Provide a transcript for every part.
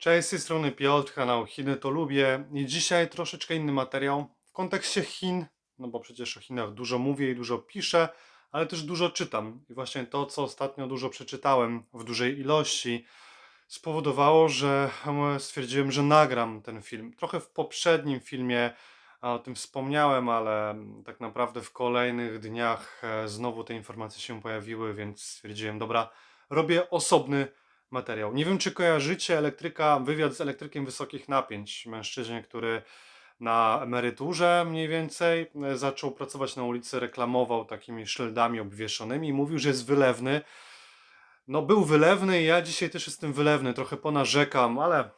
Cześć, z tej strony Piotr, kanał Chiny to lubię i dzisiaj troszeczkę inny materiał w kontekście Chin, no bo przecież o Chinach dużo mówię i dużo piszę, ale też dużo czytam i właśnie to, co ostatnio dużo przeczytałem w dużej ilości spowodowało, że stwierdziłem, że nagram ten film. Trochę w poprzednim filmie o tym wspomniałem, ale tak naprawdę w kolejnych dniach e, znowu te informacje się pojawiły, więc stwierdziłem, dobra, robię osobny materiał. Nie wiem, czy kojarzycie elektryka, wywiad z elektrykiem wysokich napięć. Mężczyźnie, który na emeryturze mniej więcej e, zaczął pracować na ulicy, reklamował takimi szyldami obwieszonymi i mówił, że jest wylewny. No, był wylewny i ja dzisiaj też jestem wylewny, trochę ponarzekam, ale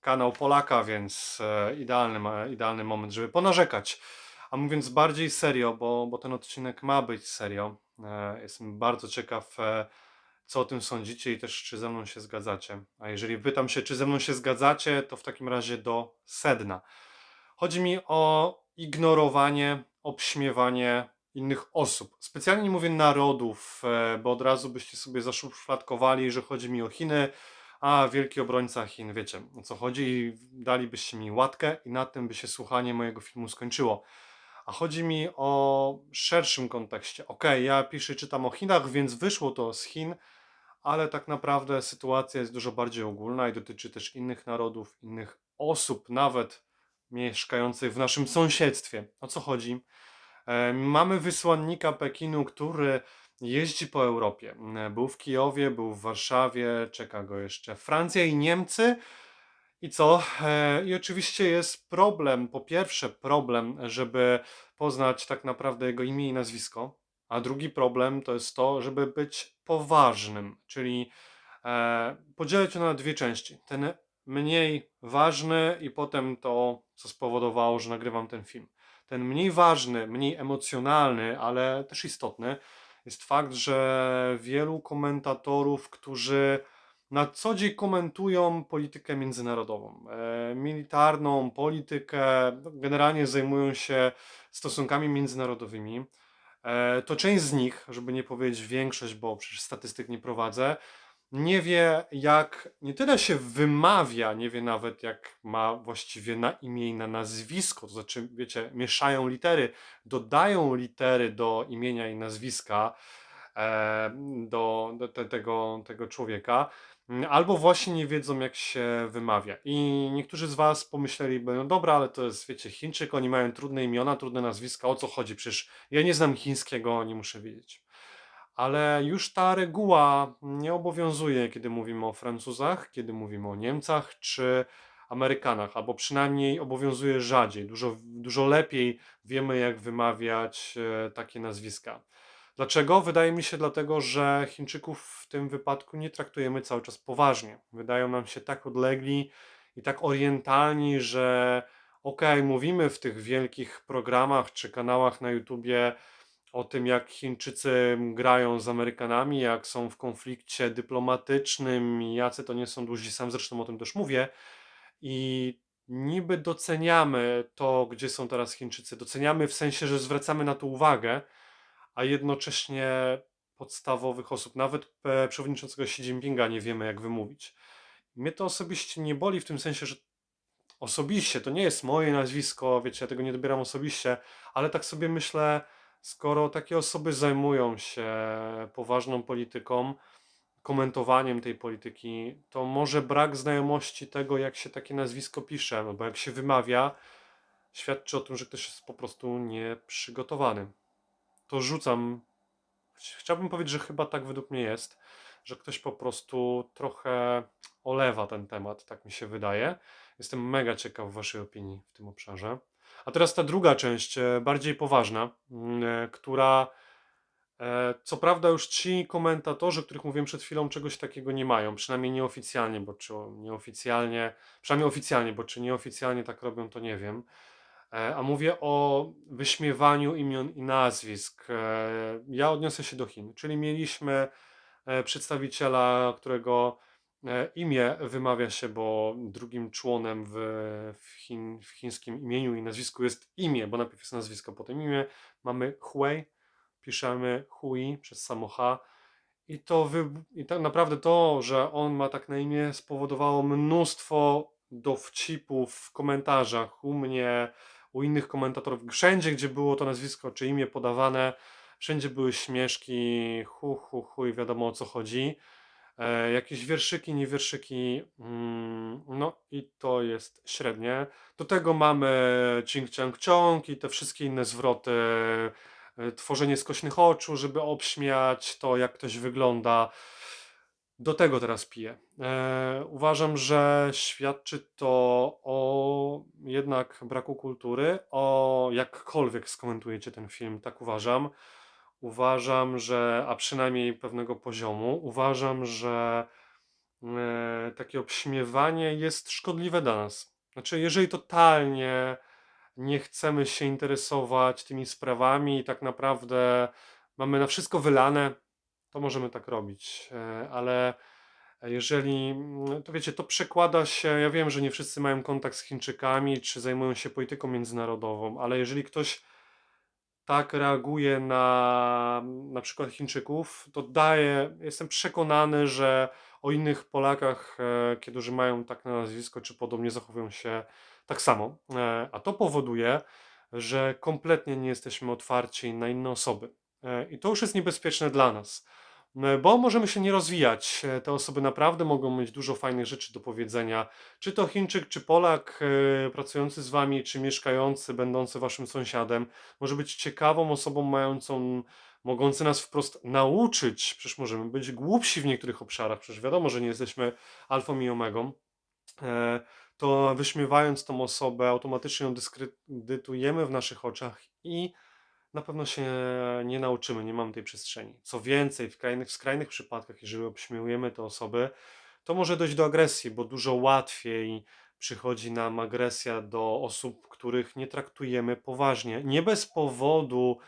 kanał Polaka, więc e, idealny, idealny moment, żeby ponarzekać. A mówiąc bardziej serio, bo, bo ten odcinek ma być serio, e, jestem bardzo ciekaw, co o tym sądzicie i też czy ze mną się zgadzacie. A jeżeli pytam się, czy ze mną się zgadzacie, to w takim razie do sedna. Chodzi mi o ignorowanie, obśmiewanie innych osób. Specjalnie nie mówię narodów, e, bo od razu byście sobie zaszufladkowali, że chodzi mi o Chiny, a wielki obrońca Chin, wiecie o co chodzi i dalibyście mi łatkę i na tym by się słuchanie mojego filmu skończyło. A chodzi mi o szerszym kontekście. Okej, ja piszę, czytam o Chinach, więc wyszło to z Chin, ale tak naprawdę sytuacja jest dużo bardziej ogólna i dotyczy też innych narodów, innych osób, nawet mieszkających w naszym sąsiedztwie. O co chodzi? E, Mamy wysłannika Pekinu, który jeździ po Europie. E, Był w Kijowie, był w Warszawie, czeka go jeszcze Francja i Niemcy. I co? E, I oczywiście jest problem, po pierwsze problem, żeby poznać tak naprawdę jego imię i nazwisko, a drugi problem to jest to, żeby być poważnym, czyli e, podzielę to na dwie części. Ten mniej ważny i potem to, co spowodowało, że nagrywam ten film. Ten mniej ważny, mniej emocjonalny, ale też istotny, jest fakt, że wielu komentatorów, którzy na co dzień komentują politykę międzynarodową, e, militarną, politykę, generalnie zajmują się stosunkami międzynarodowymi. E, to część z nich, żeby nie powiedzieć większość, bo przecież statystyk nie prowadzę, nie wie jak, nie tyle się wymawia, nie wie nawet jak ma właściwie na imię i na nazwisko, to znaczy, wiecie, mieszają litery, dodają litery do imienia i nazwiska do, do te, tego, tego człowieka, mm, albo właśnie nie wiedzą jak się wymawia. I niektórzy z Was pomyśleliby, no dobra, ale to jest, wiecie, Chińczyk, oni mają trudne imiona, trudne nazwiska, o co chodzi? Przecież ja nie znam chińskiego, nie muszę wiedzieć. Ale już ta reguła nie obowiązuje, kiedy mówimy o Francuzach, kiedy mówimy o Niemcach czy Amerykanach, albo przynajmniej obowiązuje rzadziej. Dużo, dużo lepiej wiemy, jak wymawiać e, takie nazwiska. Dlaczego? Wydaje mi się dlatego, że Chińczyków w tym wypadku nie traktujemy cały czas poważnie. Wydają nam się tak odlegli i tak orientalni, że okej, mówimy w tych wielkich programach czy kanałach na YouTubie o tym, jak Chińczycy grają z Amerykanami, jak są w konflikcie dyplomatycznym, jacy to nie są duzi, sam zresztą o tym też mówię. I niby doceniamy to, gdzie są teraz Chińczycy. Doceniamy w sensie, że zwracamy na to uwagę, a jednocześnie podstawowych osób, nawet e, przewodniczącego Xi Jinpinga nie wiemy, jak wymówić. Mnie to osobiście nie boli w tym sensie, że osobiście to nie jest moje nazwisko, wiecie, ja tego nie dobieram osobiście, ale tak sobie myślę, skoro takie osoby zajmują się poważną polityką, komentowaniem tej polityki, to może brak znajomości tego, jak się takie nazwisko pisze, albo jak się wymawia, świadczy o tym, że ktoś jest po prostu nieprzygotowany. To rzucam. Chciałbym powiedzieć, że chyba tak według mnie jest, że ktoś po prostu trochę olewa ten temat, tak mi się wydaje. Jestem mega ciekaw Waszej opinii w tym obszarze. A teraz ta druga część, e, bardziej poważna, mm, e, która e, co prawda już ci komentatorzy, których mówiłem przed chwilą, czegoś takiego nie mają, przynajmniej nieoficjalnie, bo czy nieoficjalnie, przynajmniej oficjalnie, bo czy nieoficjalnie tak robią, to nie wiem. E, A mówię o wyśmiewaniu imion i nazwisk. E, Ja odniosę się do Chin, czyli mieliśmy e, przedstawiciela, którego imię wymawia się, bo drugim członem w, chin, w chińskim imieniu i nazwisku jest imię, bo najpierw jest nazwisko, potem imię. Mamy Hui, piszemy Hui przez samo H I to wy... I tak naprawdę to, że on ma tak na imię, spowodowało mnóstwo dowcipów w komentarzach u mnie, u innych komentatorów. Wszędzie, gdzie było to nazwisko czy imię podawane, wszędzie były śmieszki, hu, hu, hu i wiadomo o co chodzi. E, jakieś wierszyki, nie wierszyki, mm, no i to jest średnie. Do tego mamy cing ciang ciong i te wszystkie inne zwroty, e, tworzenie skośnych oczu, żeby obśmiać to, jak ktoś wygląda. Do tego teraz piję. E, uważam, że świadczy to o jednak braku kultury, o jakkolwiek skomentujecie ten film, tak uważam. Uważam, że, a przynajmniej pewnego poziomu, uważam, że e, takie obśmiewanie jest szkodliwe dla nas. Znaczy, jeżeli totalnie nie chcemy się interesować tymi sprawami i tak naprawdę mamy na wszystko wylane, to możemy tak robić. E, ale jeżeli, mm, to wiecie, to przekłada się, ja wiem, że nie wszyscy mają kontakt z Chińczykami, czy zajmują się polityką międzynarodową, ale jeżeli ktoś tak reaguje na na przykład Chińczyków, to daje, jestem przekonany, że o innych Polakach, e, którzy mają tak na nazwisko, czy podobnie zachowują się tak samo. E, a to powoduje, że kompletnie nie jesteśmy otwarci na inne osoby. I to już jest niebezpieczne dla nas. E, Bo możemy się nie rozwijać. E, Te osoby naprawdę mogą mieć dużo fajnych rzeczy do powiedzenia. Czy to Chińczyk, czy Polak e, pracujący z wami, czy mieszkający, będący waszym sąsiadem, może być ciekawą osobą, mającą, mogący nas wprost nauczyć. Przecież możemy być głupsi w niektórych obszarach, przecież wiadomo, że nie jesteśmy alfą i omegą. To wyśmiewając tą osobę, automatycznie ją dyskredytujemy w naszych oczach i na pewno się nie nauczymy, nie mamy tej przestrzeni. Co więcej, w skrajnych, w skrajnych przypadkach, jeżeli obśmiejemy te osoby, to może dojść do agresji, bo dużo łatwiej przychodzi nam agresja do osób, których nie traktujemy poważnie. Nie bez powodu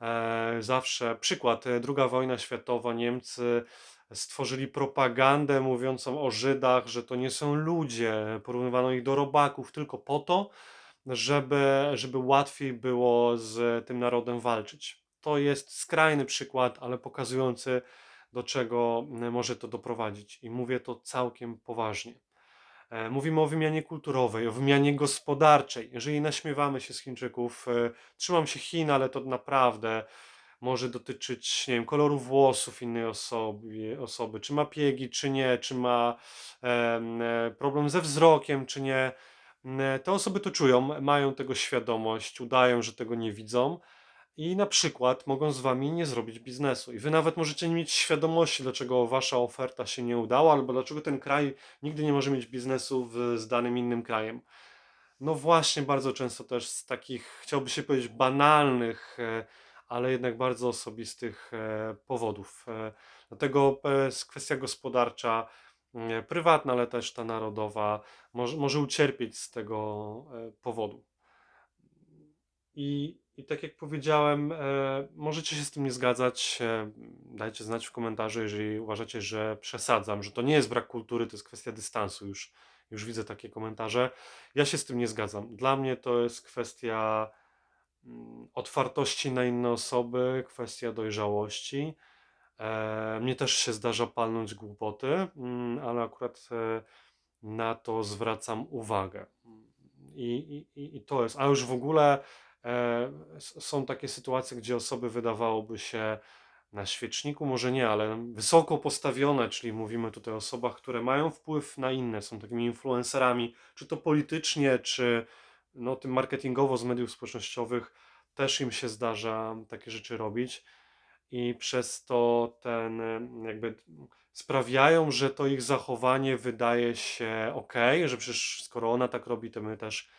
e, zawsze, przykład, e, II wojna światowa, Niemcy stworzyli propagandę mówiącą o Żydach, że to nie są ludzie, porównywano ich do robaków tylko po to, żeby, żeby łatwiej było z tym narodem walczyć. To jest skrajny przykład, ale pokazujący, do czego może to doprowadzić. I mówię to całkiem poważnie. E, Mówimy o wymianie kulturowej, o wymianie gospodarczej. Jeżeli naśmiewamy się z Chińczyków, e, trzymam się Chin, ale to naprawdę może dotyczyć, nie wiem, koloru włosów innej osoby, osoby czy ma piegi, czy nie, czy ma e, problem ze wzrokiem, czy nie. Mm, Te osoby to czują, mają tego świadomość, udają, że tego nie widzą i na przykład mogą z wami nie zrobić biznesu. I wy nawet możecie nie mieć świadomości, dlaczego wasza oferta się nie udała, albo dlaczego ten kraj nigdy nie może mieć biznesu w, z danym innym krajem. No właśnie, bardzo często też z takich, chciałby się powiedzieć, banalnych, e, ale jednak bardzo osobistych e, powodów. E, Dlatego jest kwestia gospodarcza, prywatna, ale też ta narodowa, może, może ucierpieć z tego e, powodu. I, I tak jak powiedziałem, e, możecie się z tym nie zgadzać. E, dajcie znać w komentarzu, jeżeli uważacie, że przesadzam, że to nie jest brak kultury, to jest kwestia dystansu. Już, już widzę takie komentarze. Ja się z tym nie zgadzam. Dla mnie to jest kwestia mm, otwartości na inne osoby, kwestia dojrzałości. E, mnie też się zdarza palnąć głupoty, mm, ale akurat e, na to zwracam uwagę. I, i, i to jest. A już w ogóle e, są takie sytuacje, gdzie osoby wydawałoby się na świeczniku, może nie, ale wysoko postawione, czyli mówimy tutaj o osobach, które mają wpływ na inne, są takimi influencerami, czy to politycznie, czy no, tym marketingowo z mediów społecznościowych, też im się zdarza takie rzeczy robić i przez to ten e, jakby sprawiają, że to ich zachowanie wydaje się ok, że przecież skoro ona tak robi, to my też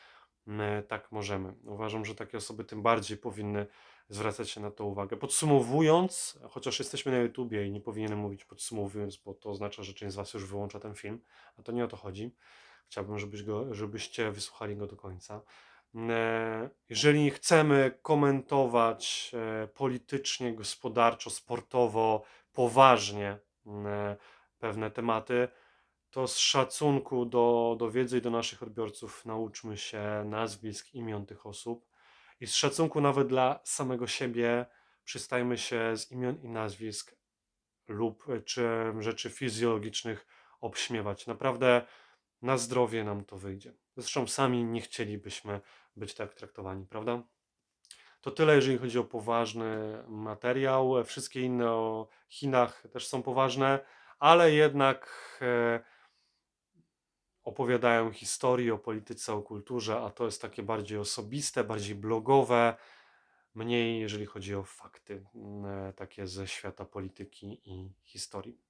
my tak możemy. Uważam, że takie osoby tym bardziej powinny zwracać się na to uwagę. Podsumowując, chociaż jesteśmy na YouTubie i nie powinienem mówić podsumowując, bo to oznacza, że część z Was już wyłącza ten film, a to nie o to chodzi. Chciałbym, żebyś go, żebyście wysłuchali go do końca. E, Jeżeli chcemy komentować e, politycznie, gospodarczo, sportowo, poważnie e, pewne tematy, to z szacunku do, do wiedzy i do naszych odbiorców nauczmy się nazwisk, imion tych osób i z szacunku nawet dla samego siebie przystajmy się z imion i nazwisk lub czy rzeczy fizjologicznych obśmiewać. Naprawdę na zdrowie nam to wyjdzie. Zresztą sami nie chcielibyśmy być tak traktowani, prawda? To tyle, jeżeli chodzi o poważny materiał. Wszystkie inne o Chinach też są poważne, ale jednak e, opowiadają historię o polityce, o kulturze, a to jest takie bardziej osobiste, bardziej blogowe, mniej jeżeli chodzi o fakty mm, takie ze świata polityki i historii.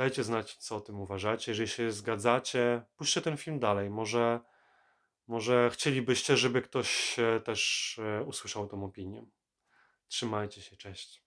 Dajcie znać, co o tym uważacie. Jeżeli się zgadzacie, puśćcie ten film dalej. Może, może chcielibyście, żeby ktoś też e, usłyszał tą opinię. Trzymajcie się, cześć.